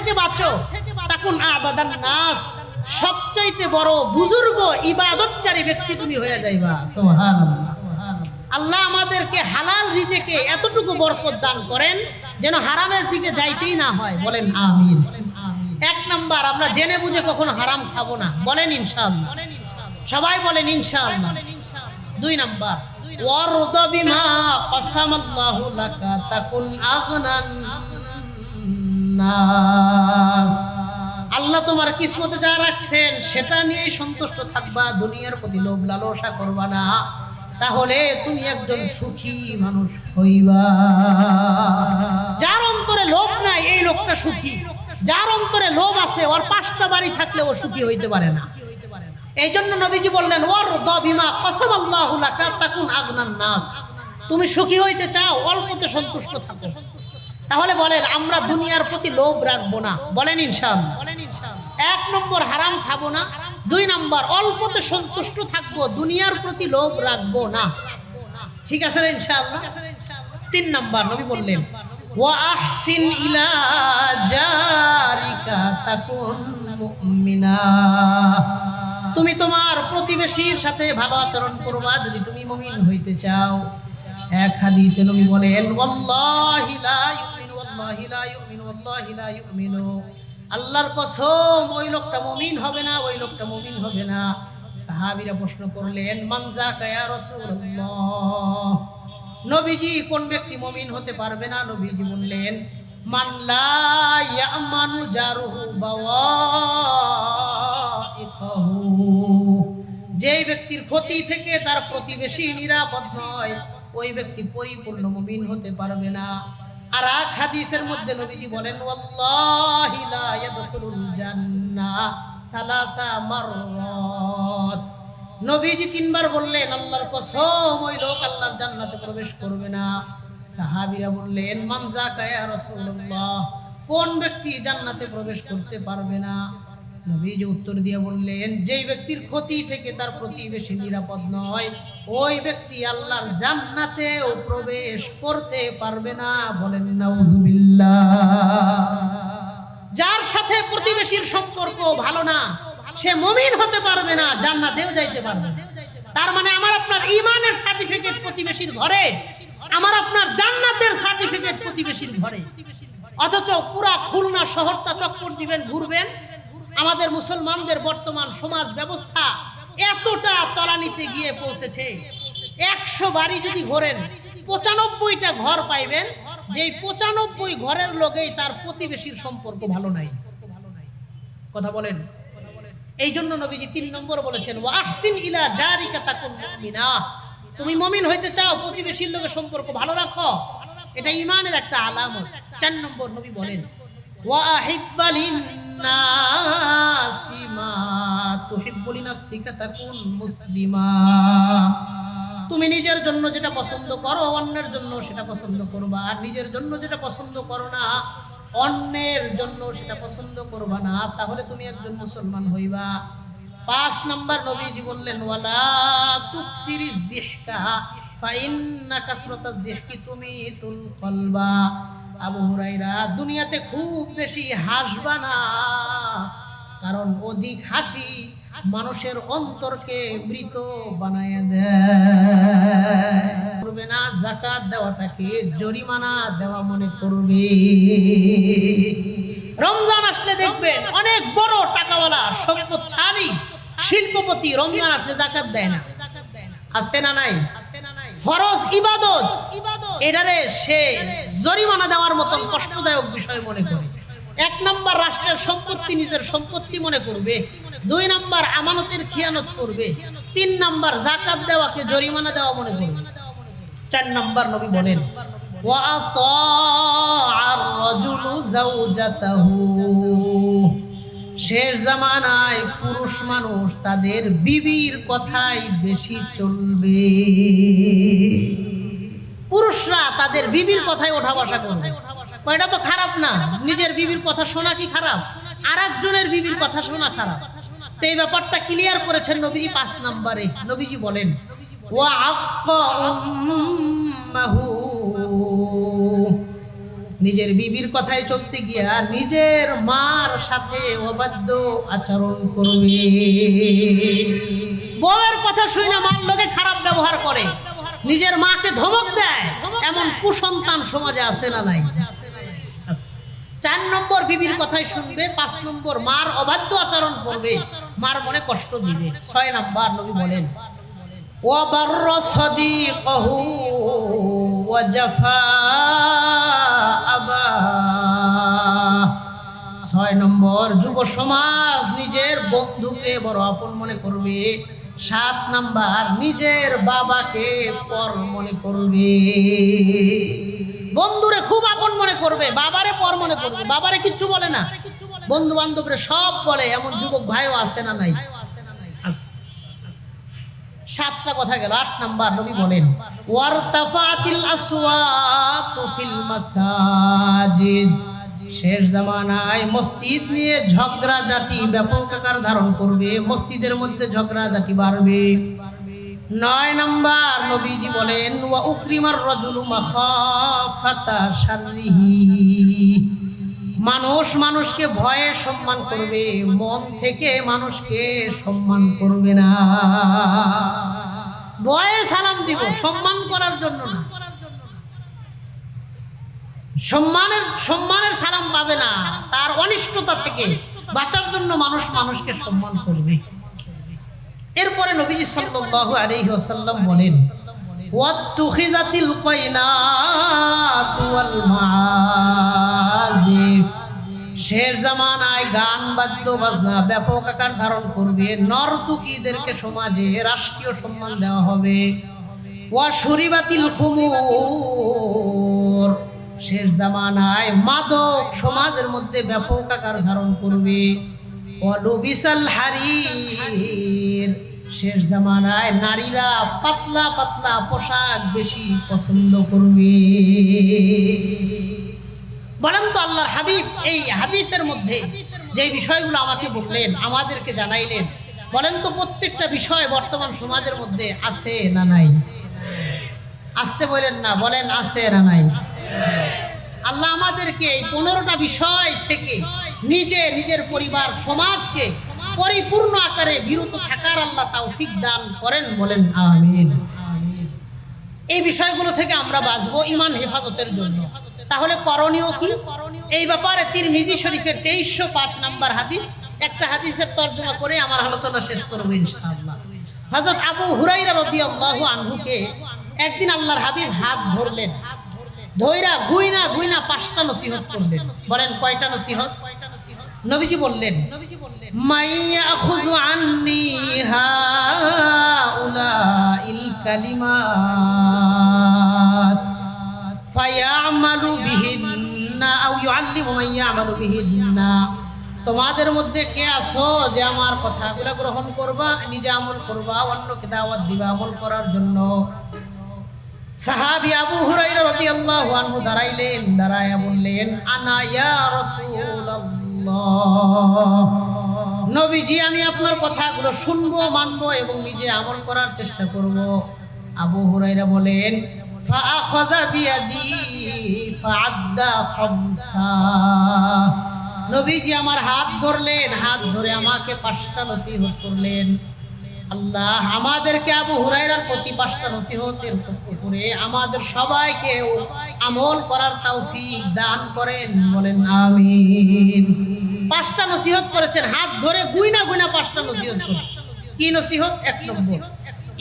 থেকে বাঁচো তখন আবাদান নাস। সবচাইতে বড় বুজুর্গ, ইবাদতকারী ব্যক্তি তুমি হয়ে যাইবা। সুবহানাল্লাহ। আল্লাহ আমাদেরকে হালাল রিজেকে এতটুকু বরকত দান করেন যেন হারামের দিকে যাইতেই না হয়। বলেন আমিন। এক নাম্বার, আমরা জেনে বুঝে কখনো হারাম খাব না। বলেন ইনশাআল্লাহ। সবাই বলেন ইনশাআল্লাহ। দুই নাম্বার, ওয়ারদ বিমা কসামাল্লাহু লাকা, তাকুন আগনান। নাস। আল্লাহ তোমার কিসমতে যা রাখছেন, সেটা নিয়েই সন্তুষ্ট থাকবা, দুনিয়ার প্রতি লোভ লালসা করবা না। তাহলে তুমি একজন সুখী মানুষ হইবা। যার অন্তরে লোভ নাই, এই লোকটা সুখী। যার অন্তরে লোভ আছে, ওর পাঁচটা বাড়ি থাকলে ও সুখী হইতে পারে না। এই জন্য নবীজি বললেন ওর দিমা কসম আল্লাহ তাকুন আগনান নাস। তুমি সুখী হইতে চাও, অল্পতে সন্তুষ্ট থাকো। তাহলে বলেন, আমরা দুনিয়ার প্রতি লোভ রাখব না। বলেন ইনশাআল্লাহ। এক নম্বর হারাম খাব না, দুই নম্বর অল্পতে সন্তুষ্ট থাকব, দুনিয়ার প্রতি লোভ রাখব না। ঠিক আছে ইনশাআল্লাহ? তিন নম্বর নবী বললেন তুমি তোমার প্রতিবেশীর সাথে ভালো আচরণ করবা যদি তুমি মুমিন হইতে চাও। এক হাদিসে নবী বলেন, ওয়াল্লাহি আল্লাহর কসম, ওই লোকটা মুমিন হবে না, ওই লোকটা মুমিন হবে না। সাহাবীরা প্রশ্ন করলেন মানজা কায়া রাসূলুল্লাহ? নবীজি কোন ব্যক্তি মুমিন হতে পারবে না? নবীজি বললেন, মান লা ইয়ামানু জারুহু বাওয়াইকাহু। যেই ব্যক্তির ক্ষতি থেকে তার প্রতিবেশী নিরাপদ নয়, ওই ব্যক্তি পরিপূর্ণ মুমিন হতে পারবে না। আর এক হাদিসের মধ্যে নবীজি বলেন, ওয়াল্লাহি লা ইয়াদখুলুল জান্নাহ সালাসা মাররাত। নবীজি তিনবার বললেন, আল্লাহর কসম, ওই লোক আল্লাহর জান্নাতে প্রবেশ করবে না। সাহাবীরা বললেন মানজা কায়া রাসূলুল্লাহ, কোন ব্যক্তি জান্নাতে প্রবেশ করতে পারবে না? নবীজি উত্তর দিয়ে বললেন, যেই ব্যক্তির ক্ষতি থেকে তার প্রতিবেশী নিরাপদ নয়, ওই ব্যক্তি আল্লাহর জান্নাতেও প্রবেশ করতে পারবে না। বলেন নাউজুবিল্লাহ যার সাথে প্রতিবেশীর সম্পর্ক ভালো না, সে মমিন হতে পারবে না, জান্নাতেও যাইতে পারবে তার মানে আমার আপনার ইমানের সার্টিফিকেট প্রতিবেশীর ঘরে, আমার আপনার জান্নাতের সার্টিফিকেট প্রতিবেশীর ঘরে। অথচ পুরা খুলনা শহরটা চক্কর দিবেন, ঘুরবেন আমাদের মুসলমানদের বর্তমান সমাজ ব্যবস্থা এতটা তলানিতে গিয়ে পৌঁছেছে। একশো বাড়ি যদি ঘোরেন, পঁচানব্বইটা ঘর পাইবেন, যেই পঁচানব্বই ঘরের লোকেই তার প্রতিবেশীর সম্পর্ক ভালো নাই। কথা বলেন। এই জন্য নবীজি তিন নম্বর বলেছেন ও আহসিন ইলা জারিকা তাকুন মুমিনা। তুমি মুমিন হইতে চাও, প্রতিবেশীর লোকের সম্পর্ক ভালো রাখো। এটা ইমানের একটা আলামত। চার নম্বর নবী বলেন তুমি নিজের জন্য যেটা পছন্দ করো, অন্যের জন্য সেটা পছন্দ করবা। আর নিজের জন্য যেটা পছন্দ করো না, অন্যের জন্য সেটা পছন্দ করবা না, তাহলে তুমি একজন মুসলমান হইবা। পাঁচ নাম্বার নবীজি বললেন, ওয়ালা জিহকি তুমিতুল কলবা। আবু হুরাইরা দুনিয়াতে খুব বেশি হাসবা না। কারণ অধিক হাসি মানুষের অন্তরকে মৃত বানায় দেয়। করবে না জাকাত দেওয়াটাকে জরিমানা দেওয়া মনে করবে। রমজান আসলে দেখবেন অনেক বড় টাকাওয়ালা, সম্পদশালী, শিল্পপতি রমজান আসলে জাকাত দেয় না। আছে না নাই? ফরজ ইবাদত। এটারে সে জরিমানা দেওয়ার মতন কষ্টদায়ক বিষয় মনে করে। এক নম্বর রাষ্ট্রের সম্পত্তি নিজের সম্পত্তি মনে করবে। দুই নম্বর আমানতের খিয়ানত করবে। তিন নম্বর জাকাত দেওয়াকে জরিমানা দেওয়া মনে করবে। চার নম্বর নবী বলেন শেষ জামানায় পুরুষ মানুষ তাদের বিবির কথাই বেশি চলবে। পুরুষরা তাদের বিবির কথায় ওঠা বসা করবে। এটা তো খারাপ না। নিজের বিবির কথা শোনা কি খারাপ? আর একজনের বিবির কথা শোনা খারাপ। তো এই ব্যাপারটা ক্লিয়ার করেছেন নবীজি পাঁচ নম্বরে। নবীজি বলেন ওয়া নিজের বিবির কথায় চলতে গিয়া নিজের মার সাথে অবাধ্য আচরণ করবে। বউয়ের কথা শুনে মার লোকে খারাপ ব্যবহার করে। নিজের মাকে ধমক দেয় এমন কুসন্তান সমাজে আছে না নাই আছে। চার নম্বর বিবির কথাই শুনবে পাঁচ নম্বর মার অবাধ্য আচরণ করবে মার মনে কষ্ট দিবে ছয় নম্বর নবী বলেন وبر صديقه وجفا أباه ছয় নম্বর যুব সমাজ নিজের বন্ধুকে বড় আপন মনে করবে সাত নাম্বার, নিজের বাবাকে পর মনে করবে। বন্ধুরে খুব আপন মনে করবে, বাবারে পর মনে করবে, বাবারে কিচ্ছু বলে না। বন্ধু বান্ধবরে সব বলে, এমন যুবক ভাইও আছে না নাই? সাতটা কথা গেল, আট নাম্বার নবী বলেন, ওয়ারতাফাতিল আসওয়াতু ফিল মাসাজিদ। শেষ জামানায় মসজিদ নিয়ে ঝগড়া জাতি ব্যাপক আকার ধারণ করবে, মসজিদের মধ্যে ঝগড়া জাতি বাড়বে। নয় নম্বর নবীজি বলেন, ওয়া উকরিমার রাজুলু মাখাফাতা শাররিহি। মানুষ মানুষকে ভয়ে সম্মান করবে, মন থেকে মানুষকে সম্মান করবে না। ভয়ে সালাম দিব, সম্মান করার জন্য না। সম্মানের সম্মানের সালাম পাবে না। তার অনিষ্টতা থেকে বাঁচার জন্য মানুষ মানুষকে সম্মান করবে। এরপরে নবীজি সাল্লাল্লাহু আলাইহি ওয়াসাল্লাম বলেন ওয়াল মাআজিফ। শেষ জামানায় গান বাদ্য বাজনা ব্যাপক আকার ধারণ করবে। নর্তকীদেরকে সমাজে রাষ্ট্রীয় সম্মান দেওয়া হবে। ওয়া শরীবাতিল খুমুর। শেষ জামানায় মাদক সমাজের মধ্যে ব্যাপক আকার ধারণ করবে। শেষ জামানায় নারীরা পাতলা পাতলা পোশাক বেশি পছন্দ করবে। বলেন তো আল্লাহর হাবিব, এই হাদিসের মধ্যে যে বিষয়গুলো আমাকে বললেন, আমাদেরকে জানাইলেন, বলেন তো প্রত্যেকটা বিষয় বর্তমান সমাজের মধ্যে আছে না নাই? আসতে বলেন না, বলেন আছে না নাই? আল্লাহ আমাদেরকে এই পনেরোটা বিষয় থেকে নিজে নিজের পরিবার সমাজকে পরিপূর্ণ আকারে বিরত থাকার আল্লাহ তৌফিক দান করেন বলেন, আমিন। এই বিষয়গুলো থেকে আমরা বাঁচবো ইমান হেফাজতের জন্য। তাহলে করণীয় কি? এই ব্যাপারে তিরমিজি শরীফের তেইশশো পাঁচ নাম্বার হাদিস, একটা হাদিসের তর্জমা করে আমার আলোচনা শেষ করব ইনশাআল্লাহ। হযরত আবু হুরাইরা রাদিয়াল্লাহু আনহুকে একদিন আল্লাহর হাবিব হাত ধরলেন। ধইরা গুইনা গুইনা পাঁচটা নসিহত করলেন। বলেন কয়টা নসিহত? নবীজি বললেন মাইয়া খুযু আন্নি হাউলাইল কালিমাত। ফায়ামালু বিহিন্না আও ইউআল্লিমু মান ইয়ামালু বিহিন্না। তোমাদের মধ্যে কে আসো যে আমার কথাগুলো গ্রহণ করবা নিজে আমল করবা অন্যকে দাওয়াত দিবা আমল করার জন্য? সাহাবি আবু হুরাইরা রাদিয়াল্লাহু আনহু দাঁড়াইলেন, দাঁড়ায়া বললেন, আনা ইয়া রাসূলুল্লাহ। নবীজি, আমি আপনার কথাগুলো শুনব, মানবো এবং নিজে আমল করার চেষ্টা করব। আবু হুরাইরা বলেন নবীজি আমার হাত ধরলেন, হাত ধরে আমাকে পাঁচটা নসিহত করলেন। আল্লাহ আমাদেরকে আবু হুরাইরার প্রতি পাঁচটা নসিহতের করে আমাদের সবাইকে আমল করার তৌফিক দান করেন, বলেন আমিন। পাঁচটা নসিহত করেছেন, হাত ধরে গুইনা গুইনা পাঁচটা নসিহত করেছেন। কি নসিহত? এক নম্বর।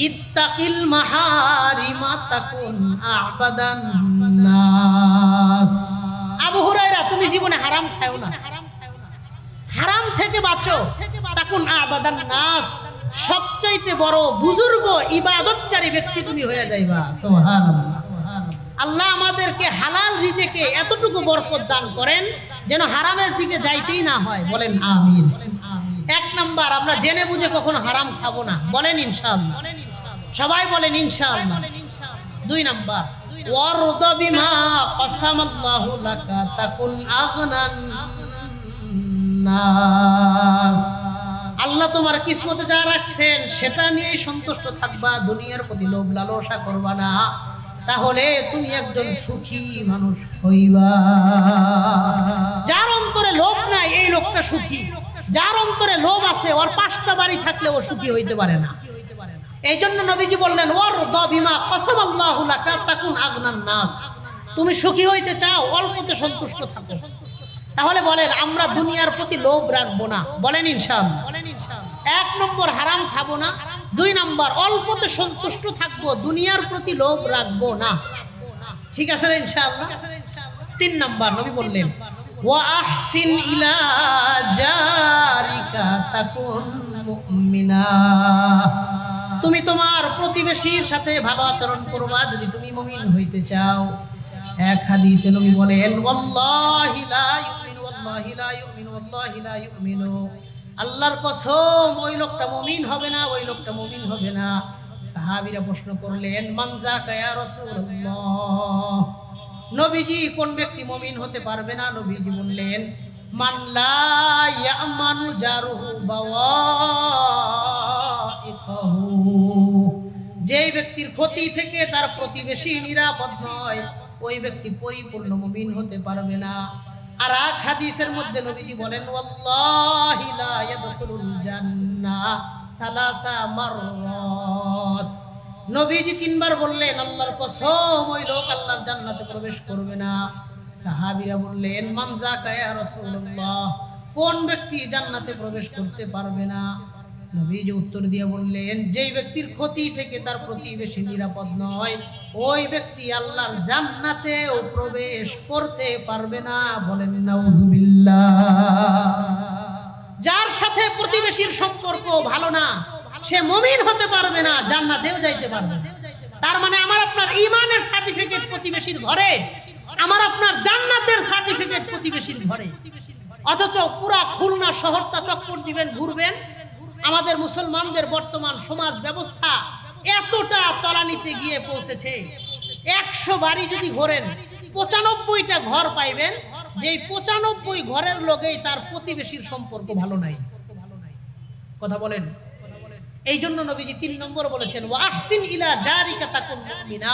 ইত্তাকিল মাহারিমা তাকুন আবাদান নাস। আবু হুরাইরা তুমি জীবনে হারাম খাও না। হারাম থেকে বাঁচো। তাকুন আবাদান নাস। সবচাইতে বড় বুজুর্গ ইবাদতকারী ব্যক্তি তুমি হয়ে যাইবা। আল্লাহ আমাদেরকে হালাল রিজেকে এতটুকু বরকত দান করেন যেন হারামের দিকে যাইতেই না হয়। বলেন আমিন। এক নাম্বার, আমরা জেনে বুঝে কখনো হারাম খাব না। বলেন ইনশাআল্লাহ। সবাই বলেন ইনশাআল্লাহ। দুই নাম্বার, ওয়ারদ বিমা কাসামাল্লাহু লাকা তাকুন আগনান নাস। আল্লাহ তোমার কিসমতে যা রাখছেন, সেটা নিয়েই সন্তুষ্ট থাকবা, দুনিয়ার প্রতি লোভ লালসা করবা না। তাহলে তুমি একজন সুখী মানুষ হইবা। যার অন্তরে লোভ নাই, এই লোকটা সুখী। যার অন্তরে লোভ আছে, ওর পাঁচটা বাড়ি থাকলে ও সুখী হইতে পারে না। এই জন্য নবীজি বললেন ওর বিমা কসম আল্লাহ তাকুন আগনান নাস। তুমি সুখী হইতে চাও, অল্পতে সন্তুষ্ট থাকো। তাহলে বলেন আমরা দুনিয়ার প্রতি লোভ রাখব না। বলেন ইনশাআল্লাহ। এক নম্বর হারাম খাব না দুই নম্বর অল্পতে সন্তুষ্ট থাকব দুনিয়ার প্রতি লোভ রাখব না। ঠিক আছে ইনশাআল্লাহ? তিন নম্বর নবী বললেন ওয়া আহসিন ইলা জারিকা তাকুন মুমিনা। তুমি তোমার প্রতিবেশীর সাথে ভালো আচরণ করবা যদি তুমি মুমিন হইতে চাও। এক হাদিসে নবী বলেন ওয়াল্লাহি লা আল্লাহর কসম, ওই লোকটা মুমিন হবে না, ওই লোকটা মুমিন হবে না। সাহাবীরা প্রশ্ন করলেন মানজা কায়া রাসূলুল্লাহ? নবীজি কোন ব্যক্তি মুমিন হতে পারবে না? নবীজি বললেন, মান লা ইয়ামানু জারুহু বাওয়াইকাহু। যেই ব্যক্তির ক্ষতি থেকে তার প্রতিবেশী নিরাপদ নয়, ওই ব্যক্তি পরিপূর্ণ মুমিন হতে পারবে না। আর এক হাদিসের মধ্যে নবীজি বলেন, ওয়াল্লাহি লা ইয়াদখুলুল জান্নাহ সালাসা মাররাত। নবীজি তিনবার বললেন, আল্লাহর কসম, ওই লোক আল্লাহর জান্নাতে প্রবেশ করবে না। সাহাবীরা বললেন মানজা কায়া রাসূলুল্লাহ, কোন ব্যক্তি জান্নাতে প্রবেশ করতে পারবে না? নবীজি উত্তর দিয়ে বললেন, যেই ব্যক্তির ক্ষতি থেকে তার প্রতিবেশী নিরাপদ নয়, ওই ব্যক্তি আল্লাহর জান্নাতেও প্রবেশ করতে পারবে না। বলেন, নাউজুবিল্লাহ। যার সাথে প্রতিবেশীর সম্পর্ক ভালো না, সে মমিন হতে পারবে না, জান্নাতেও যাইতে পারবে। তার মানে আমার আপনার ইমানের সার্টিফিকেট প্রতিবেশীর ঘরে, আমার আপনার জান্নাতের সার্টিফিকেট প্রতিবেশীর ঘরে। অথচ পুরা খুলনা শহরটা চক্কর দিবেন, ঘুরবেন আমাদের মুসলমানদের বর্তমান সমাজ ব্যবস্থা এতটা তলানিতে গিয়ে পৌঁছেছে। একশো বাড়ি যদি ঘোরেন, পঁচানব্বইটা ঘর পাইবেন, যেই পঁচানব্বই ঘরের লোকেই তার প্রতিবেশীর সম্পর্ক ভালো নাই। কথা বলেন। এই জন্য নবীজি তিন নম্বর বলেছেন ও আহসিন ইলা জারিকা তাকুন মুমিনা।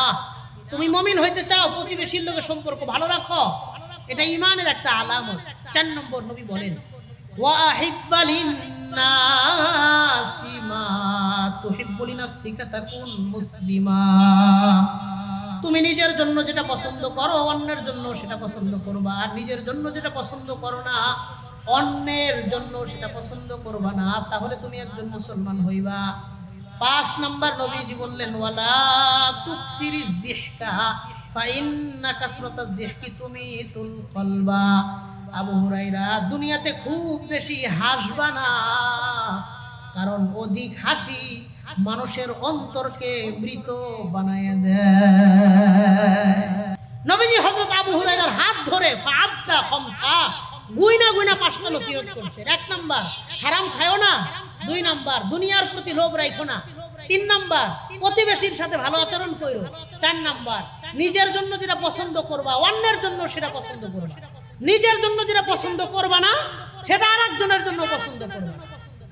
তুমি মমিন হইতে চাও, প্রতিবেশীর লোকের সম্পর্ক ভালো রাখো। এটা ইমানের একটা আলামত। চার নম্বর নবী বলেন, ওয়া আহিব্বা মুসলিমা। তুমি নিজের জন্য যেটা পছন্দ করো, অন্যের জন্য সেটা পছন্দ করবা। আর নিজের জন্য যেটা পছন্দ করো না, অন্যের জন্য সেটা পছন্দ করবা না, তাহলে তুমি একজন মুসলমান হইবা। পাঁচ নাম্বার নবীজি বললেন, ওয়ালা তুমি তুল কলবা। আবু হুরাইরা দুনিয়াতে খুব বেশি হাসবা না। কারণ অধিক হাসি মানুষের অন্তরকে মৃত বানায় দেয়। নবীজি হযরত আবু হুরায়রার হাত ধরে গুইনা গুইনা পাঁচটা নসিহত করছে এক নাম্বার, হারাম না। দুই নাম্বার, দুনিয়ার প্রতি লোভ রাখো না। তিন নাম্বার, প্রতিবেশীর সাথে ভালো আচরণ করো। চার নাম্বার, নিজের জন্য যেটা পছন্দ করবা, অন্যের জন্য সেটা পছন্দ করবা। নিজের জন্য যেটা পছন্দ করবা না, সেটা আরেকজনের জন্য পছন্দ করবা।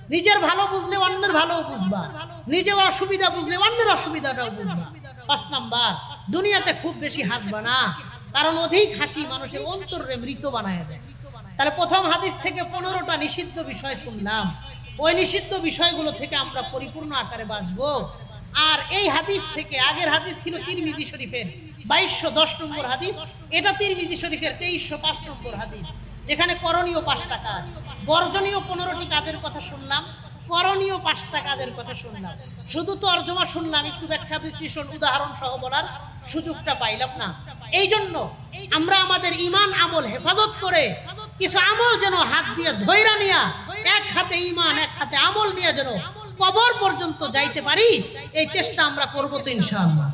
নিজের ভালো বুঝলে অন্যের ভালো বুঝবা। নিজের অসুবিধা বুঝলে অন্যের অসুবিধাটাও বুঝবা। পাঁচ নাম্বার, দুনিয়াতে খুব বেশি হাসবা না, কারণ অধিক হাসি মানুষের অন্তরে মৃত বানায় দেয়। তাহলে প্রথম হাদিস থেকে পনেরোটা নিষিদ্ধ বিষয় শুনলাম। ওই নিষিদ্ধ বিষয়গুলো থেকে আমরা পরিপূর্ণ আকারে বাঁচবো। আর এই হাদিস থেকে আগের হাদিস ছিল তিরমিজি শরীফের বাইশশো দশ নম্বর হাদিস। এটা তিরমিজি শরীফের তেইশশো পাঁচ নম্বর হাদিস। যেখানে করণীয় পাঁচটা কাজ। বর্জনীয় পনেরোটি কাজের কথা শুনলাম, করণীয় পাঁচটা কাজের কথা শুনলাম। শুধু তর্জমা শুনলাম, একটু ব্যাখ্যা, বিশ্লেষণ, উদাহরণ সহ বলার সুযোগটা পাইলাম না। এই জন্য আমরা আমাদের ইমান আমল হেফাজত করে কিছু আমল যেন হাত দিয়ে ধৈরা নিয়া, এক হাতে ইমান এক হাতে আমল নিয়ে যেন কবর পর্যন্ত যাইতে পারি এই চেষ্টা আমরা করব তো ইনশাআল্লাহ।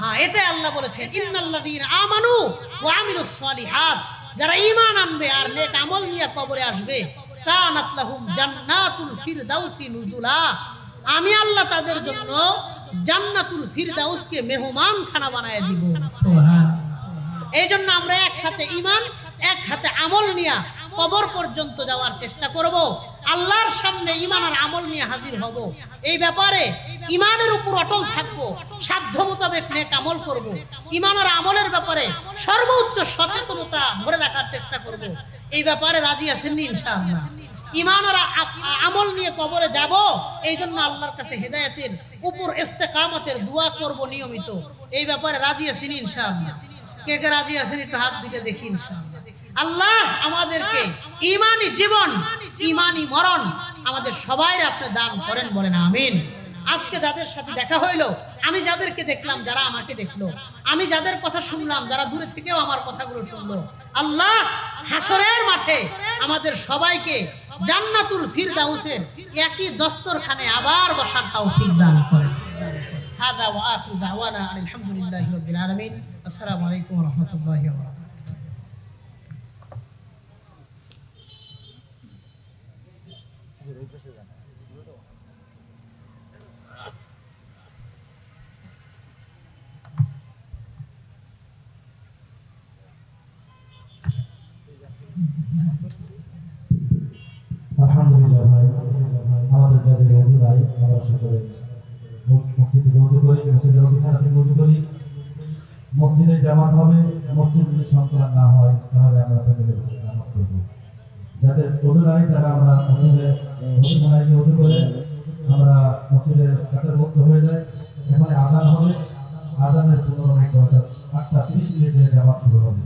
হ্যাঁ এটাই আল্লাহ বলেছেন ইন্নাল্লাযীনা আমানু ওয়া আমিলুস সালিহাত যারা ঈমান আনবে আর নেক আমল নিয়ে কবরে আসবে কানাত লাহুম জান্নাতুল ফিরদাউসি নুজুলা আমি আল্লাহ তাদের জন্য জান্নাতুল ফিরদাউসকে মেহমান খানা বানায় দিব। সুবহানাল্লাহ। এই জন্য আমরা এক হাতে ইমান এক হাতে আমল নিয়া কবর পর্যন্ত যাওয়ার চেষ্টা করব। আল্লাহর সামনে ইমান আর আমল নিয়ে হাজির হব। এই ব্যাপারে ইমানের উপর অটল থাকব। সাধ্য মোতাবেক নেক আমল করব। ইমান আর আমলের ব্যাপারে সর্বোচ্চ সচেতনতা ধরে রাখার চেষ্টা করব। এই ব্যাপারে রাজি আছেন ইনশাআল্লাহ? ইমান আর আ- আ- আমল নিয়ে কবরে যাব এই জন্য আল্লাহর কাছে হেদায়েতের উপর ইস্তেকামতের দোয়া করব নিয়মিত। এই ব্যাপারে রাজি আছেন ইনশাআল্লাহ? কে কে রাজি আছেন একটু হাত দিকে দেখি ইনশাআল্লাহ। আল্লাহ আমাদেরকে ইমানি জীবন ইমানি মরণ আমাদের সবাই আপনি দান করেন বলেন আমিন আজকে যাদের সাথে দেখা হইলো আমি যাদেরকে দেখলাম যারা আমাকে দেখলো আমি যাদের কথা শুনলাম যারা দূরে থেকেও আমার কথাগুলো শুনলো আল্লাহ হাসরের মাঠে আমাদের সবাইকে জান্নাতুল ফিরদাউসের একই দস্তরখানে আবার বসার তৌফিক দান করেন هذا واخر دعوانا ان الحمد لله رب العالمين السلام عليكم ورحمه الله وبركاته আলহামদুলিল্লাহ ভাই, আমাদের যাদের নাই, আমরা সকলে মসজিদে রোজু করি, মসজিদের রোজু মসজিদে জামাত হবে, মসজিদ যদি সংকলন না হয়, তাহলে আমরা ফ্যামিলি করব। যাদের অজু নাই, তারা আমরা মসজিদে গিয়ে করে আমরা মসজিদে কাতার মুক্ত হয়ে যায়। এখানে আজান হবে। আজানের পনেরো মিনিট আটটা তিরিশ মিনিটে জামাত শুরু হবে।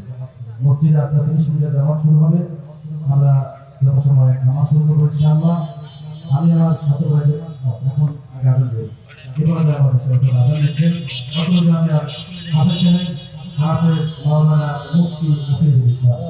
মসজিদে আটটা তিরিশ মিনিটে জামাত শুরু হবে। আমরা সময় নামাজ শুরু করব ইনশাআল্লাহ আমি আমার ছাত্র ভাইদের এখন আগামী দিন বিপদ আদান দিচ্ছেন অতুল জামিয়া হাফেজ সাহেব হাফেজ মাওলানা মুফতি ইসলাম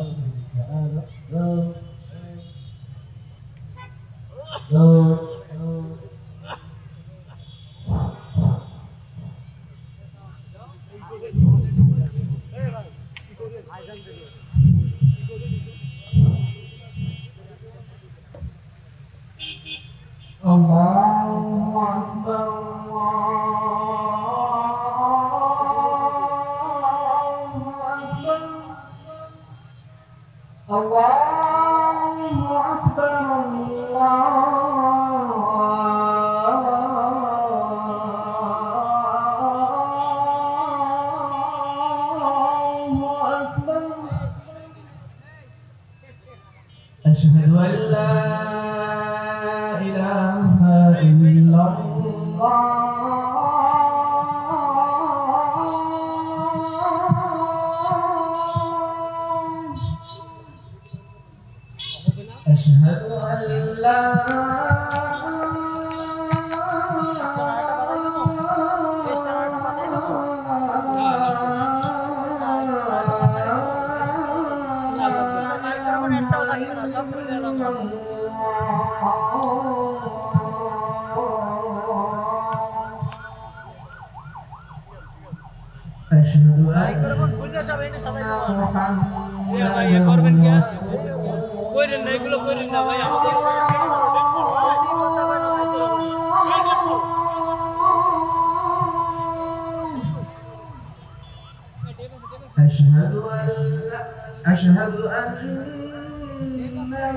أشهد أن محمدا رسول কইরেন না এগুলো কইরেন না ভাই আমাদের أشهد أن لا أشهد أن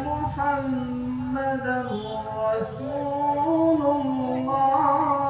محمدا رسول الله